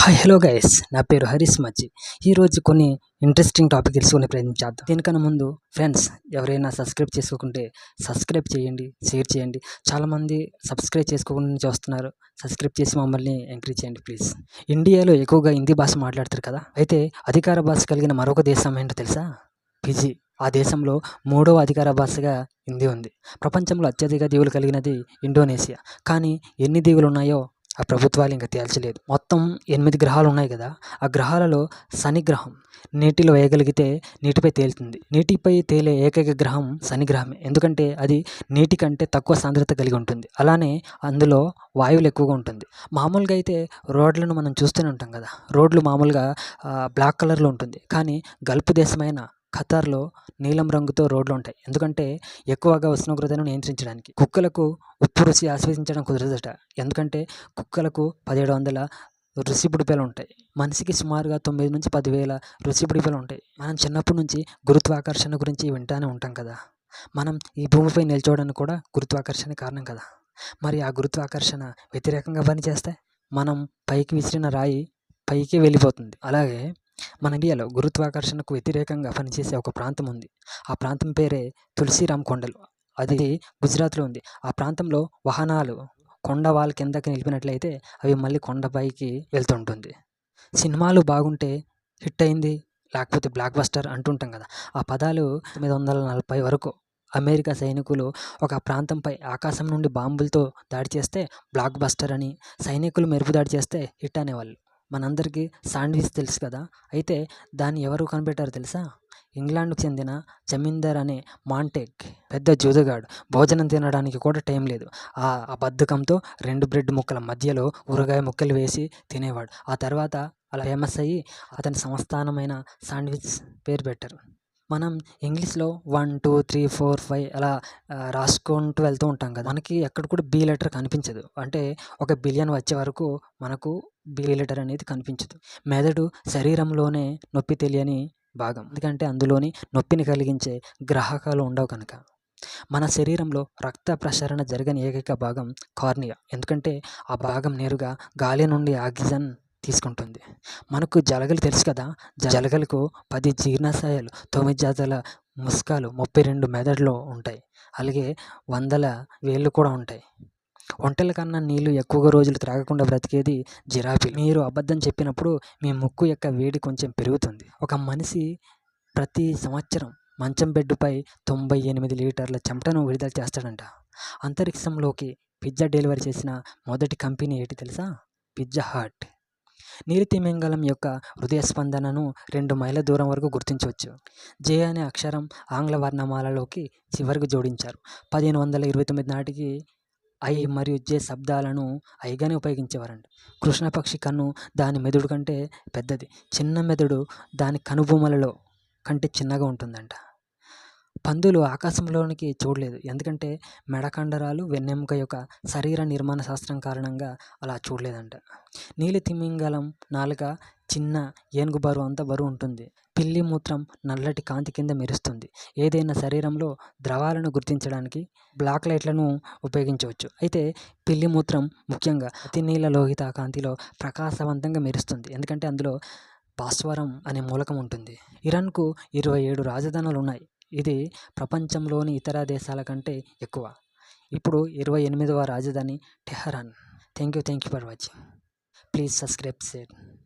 Hi hello guys నా పేరు హరీష్ మచ్చి ఈరోజు కొన్ని ఇంట్రెస్టింగ్ టాపిక్ తెలుసుకునే ప్రయత్నం చేద్దాం దీనికన్నా ముందు ఫ్రెండ్స్ ఎవరైనా సబ్స్క్రైబ్ చేసుకోకుంటే సబ్స్క్రైబ్ చేయండి షేర్ చేయండి. చాలామంది సబ్స్క్రైబ్ చేసుకోకుండా చూస్తున్నారు. సబ్స్క్రైబ్ చేసి మమ్మల్ని ఎంకరేజ్ చేయండి ప్లీజ్ ఇండియాలో ఎక్కువగా హిందీ భాష మాట్లాడతారు కదా? అయితే అధికార భాష కలిగిన మరొక దేశం ఏంటో తెలుసా? ఫిజీ. ఆ దేశంలో మూడవ అధికార భాషగా హిందీ ఉంది. ప్రపంచంలో అత్యధిక దీవులు కలిగినది ఇండోనేషియా. కానీ ఎన్ని దీవులు ఉన్నాయో ఆ ప్రభుత్వాలు ఇంకా తేల్చలేదు. మొత్తం ఎనిమిది గ్రహాలు ఉన్నాయి కదా ఆ గ్రహాలలో శని గ్రహం నీటిలో వేయగలిగితే నీటిపై తేలుతుంది. నీటిపై తేలే ఏకైక గ్రహం శని గ్రహమే. ఎందుకంటే అది నీటి కంటే తక్కువ సాంద్రత కలిగి ఉంటుంది. అలానే అందులో వాయువులు ఎక్కువగా ఉంటుంది. మామూలుగా అయితే రోడ్లను మనం చూస్తూనే ఉంటాం కదా రోడ్లు మామూలుగా బ్లాక్ కలర్లో ఉంటుంది. కానీ గల్ఫ్ దేశమైన ఖతార్లో నీలం రంగుతో రోడ్లు ఉంటాయి ఎందుకంటే ఎక్కువగా ఉష్ణోగ్రతను నియంత్రించడానికి. కుక్కలకు ఉప్పు రుచి ఆస్వాదించడం కుదరదట. ఎందుకంటే కుక్కలకు పదిహేడు వందల రుచి బుడిపెలు ఉంటాయి మనిషికి సుమారుగా తొమ్మిది నుంచి పదివేల రుచి బుడిపెలు ఉంటాయి మనం చిన్నప్పటి నుంచి గురుత్వాకర్షణ గురించి వింటానే ఉంటాం కదా. మనం ఈ భూమిపై నిల్చోవడానికి కూడా గురుత్వాకర్షణ కారణం కదా. మరి ఆ గురుత్వాకర్షణ వ్యతిరేకంగా పనిచేస్తే మనం పైకి విసిరిన రాయి పైకి వెళ్ళిపోతుంది. అలాగే మన ఇండియాలో గురుత్వాకర్షణకు వ్యతిరేకంగా పనిచేసే ఒక ప్రాంతం ఉంది. ఆ ప్రాంతం పేరే తులసిరామ్ కొండలు. అది గుజరాత్లో ఉంది. ఆ ప్రాంతంలో వాహనాలు కొండ వాళ్ళ కిందకి నిలిపినట్లయితే అవి మళ్ళీ కొండపైకి వెళ్తుంటుంది. సినిమాలు బాగుంటే హిట్ అయింది. లేకపోతే బ్లాక్ బస్టర్ అంటుంటాం కదా. ఆ పదాలు తొమ్మిది వందల నలభై వరకు అమెరికా సైనికులు ఒక ప్రాంతంపై ఆకాశం నుండి బాంబులతో దాడి చేస్తే బ్లాక్ బస్టర్ అని సైనికులు మెరుపు దాడి చేస్తే హిట్ అనేవాళ్ళు. మనందరికీ శాండ్విచ్ తెలుసు కదా? అయితే దాన్ని ఎవరు కనిపెట్టారో తెలుసా? ఇంగ్లాండ్కు చెందిన జమీందార్ అనే మాంటెక్ పెద్ద జూదగాడు. భోజనం తినడానికి కూడా టైం లేదు. ఆ బద్ధకంతో రెండు బ్రెడ్ ముక్కల మధ్యలో ఊరగాయ ముక్కలు వేసి తినేవాడు. ఆ తర్వాత అలా ఫేమస్ అయ్యి అతని సంస్థానమైన శాండ్విచ్ పేరు పెట్టారు. మనం ఇంగ్లీష్లో one two three four five అలా రాసుకుంటూ వెళ్తూ ఉంటాం కదా. మనకి ఎక్కడ కూడా బి లెటర్ కనిపించదు. అంటే ఒక బిలియన్ వచ్చే వరకు మనకు బి లెటర్ అనేది కనిపించదు. మెదడు శరీరంలోనే నొప్పి తెలియని భాగం. ఎందుకంటే అందులోని నొప్పిని కలిగించే గ్రాహకాలు ఉండవు కనుక. మన శరీరంలో రక్త ప్రసరణ జరగని ఏకైక భాగం కార్నియా. ఎందుకంటే ఆ భాగం నేరుగా గాలి నుండి ఆక్సిజన్ తీసుకుంటుంది. మనకు జలగలు తెలుసు కదా? జలగలకు పది జీర్ణాశయాలు తొమ్మిది జాతుల ముస్కాలు ముప్పై రెండు మెదడులో ఉంటాయి. అలాగే వందల వేళ్ళు కూడా ఉంటాయి. ఒంటెల కన్నా నీళ్ళు ఎక్కువగా రోజులు త్రాగకుండా బ్రతికేది జిరాఫీ మీరు అబద్ధం చెప్పినప్పుడు మీ ముక్కు యొక్క వేడి కొంచెం పెరుగుతుంది. ఒక మనిషి ప్రతి సంవత్సరం మంచం బెడ్డుపై తొంభై ఎనిమిది లీటర్ల చెమటను విడుదల చేస్తాడంట. అంతరిక్షంలోకి పిజ్జా డెలివరీ చేసిన మొదటి కంపెనీ ఏంటి తెలుసా? పిజ్జా హార్ట్ నీలితిమింగలం యొక్క హృదయ స్పందనను రెండు మైళ్ళ దూరం వరకు గుర్తించవచ్చు. జే అనే అక్షరం ఆంగ్ల వర్ణమాలలోకి చివరికి జోడించారు. పదిహేను వందల ఇరవై తొమ్మిది నాటికి ఐ మరియు జే శబ్దాలను ఐగానే ఉపయోగించేవారంట. కృష్ణపక్షి కన్ను దాని మెదడు కంటే పెద్దది. చిన్న మెదడు దాని కనుభూమలలో కంటే చిన్నగా ఉంటుందంట. పందులు ఆకాశంలోనికి చూడలేదు. ఎందుకంటే మెడకండరాలు వెన్నెముక యొక్క శరీర నిర్మాణ శాస్త్రం కారణంగా అలా చూడలేదంట. నీలి తిమింగలం నాలుక చిన్న ఏనుగు బరువు అంత బరువు ఉంటుంది. పిల్లి మూత్రం నల్లటి కాంతి కింద మెరుస్తుంది. ఏదైనా శరీరంలో ద్రవాలను గుర్తించడానికి బ్లాక్ లైట్లను ఉపయోగించవచ్చు. అయితే పిల్లి మూత్రం ముఖ్యంగా అతి నీల లోహిత కాంతిలో ప్రకాశవంతంగా మెరుస్తుంది. ఎందుకంటే అందులో భాస్వరం అనే మూలకం ఉంటుంది. ఇరాన్కు ఇరవై ఏడు రాజధానులు ఉన్నాయి. ఇది ప్రపంచంలోని ఇతర దేశాల కంటే ఎక్కువ. ఇప్పుడు ఇరవై ఎనిమిదవ రాజధాని Tehran. Thank you thank you for watching. Please subscribe share.